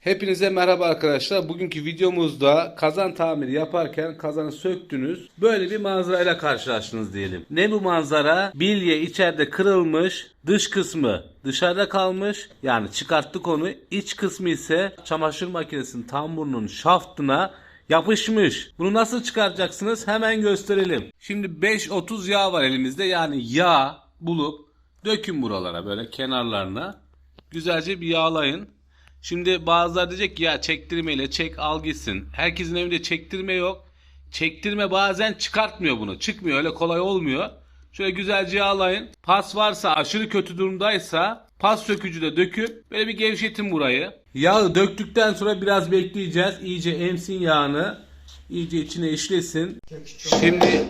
Hepinize merhaba arkadaşlar. Bugünkü videomuzda kazan tamiri yaparken kazanı söktünüz. Böyle bir manzarayla karşılaştınız diyelim. Ne bu manzara? Bilye içeride kırılmış, dış kısmı dışarıda kalmış. Yani çıkarttık onu. İç kısmı ise çamaşır makinesinin tamburunun şaftına yapışmış. Bunu nasıl çıkaracaksınız? Hemen gösterelim. Şimdi 5.30 yağ var elimizde. Yani yağ bulup dökün buralara böyle kenarlarına. Güzelce bir yağlayın. Şimdi bazılar diyecek ki ya çektirmeyle çek al gitsin. Herkesin evinde çektirme yok. Çektirme bazen çıkartmıyor bunu. Çıkmıyor öyle kolay olmuyor. Şöyle güzelce yağlayın. Pas varsa aşırı kötü durumdaysa pas sökücü de döküp böyle bir gevşetin burayı. Yağı döktükten sonra biraz bekleyeceğiz. İyice emsin yağını. İyice içine işlesin. Şimdi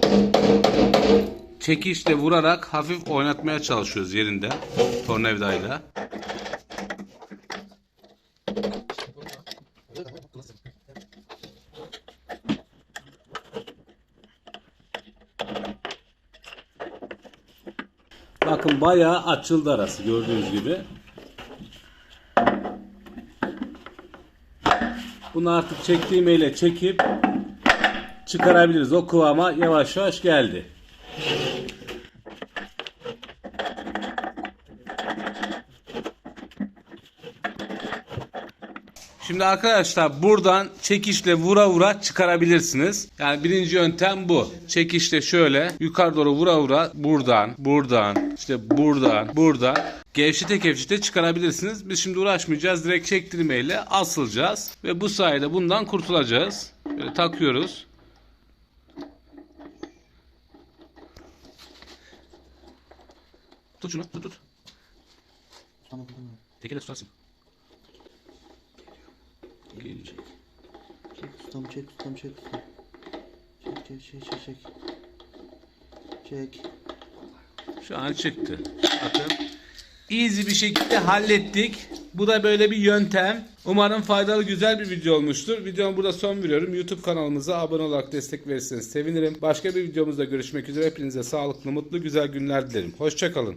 çekişle vurarak hafif oynatmaya çalışıyoruz yerinde tornavidayla. Bakın bayağı açıldı arası gördüğünüz gibi. Bunu artık çektiğimeyle çekip çıkarabiliriz. O kıvama yavaş yavaş geldi. Şimdi arkadaşlar buradan çekişle vura vura çıkarabilirsiniz. Yani birinci yöntem bu. Çekişle şöyle yukarı doğru vura vura buradan, buradan, işte buradan, buradan gevşete gevşete çıkarabilirsiniz. Biz şimdi uğraşmayacağız. Direkt çektirmeyle asılacağız. Ve bu sayede bundan kurtulacağız. Böyle takıyoruz. Tut şunu, tut tut. Tamam tamam. Tekele tutarsın. Gelecek. Çek ustam çek ustam çek ustam. Çek çek çek çek çek. Çek. Şu an çıktı. Bakın. Easy bir şekilde hallettik. Bu da böyle bir yöntem. Umarım faydalı güzel bir video olmuştur. Videomu burada son veriyorum. YouTube kanalımıza abone olarak destek verirseniz sevinirim. Başka bir videomuzda görüşmek üzere. Hepinize sağlıklı, mutlu, güzel günler dilerim. Hoşçakalın.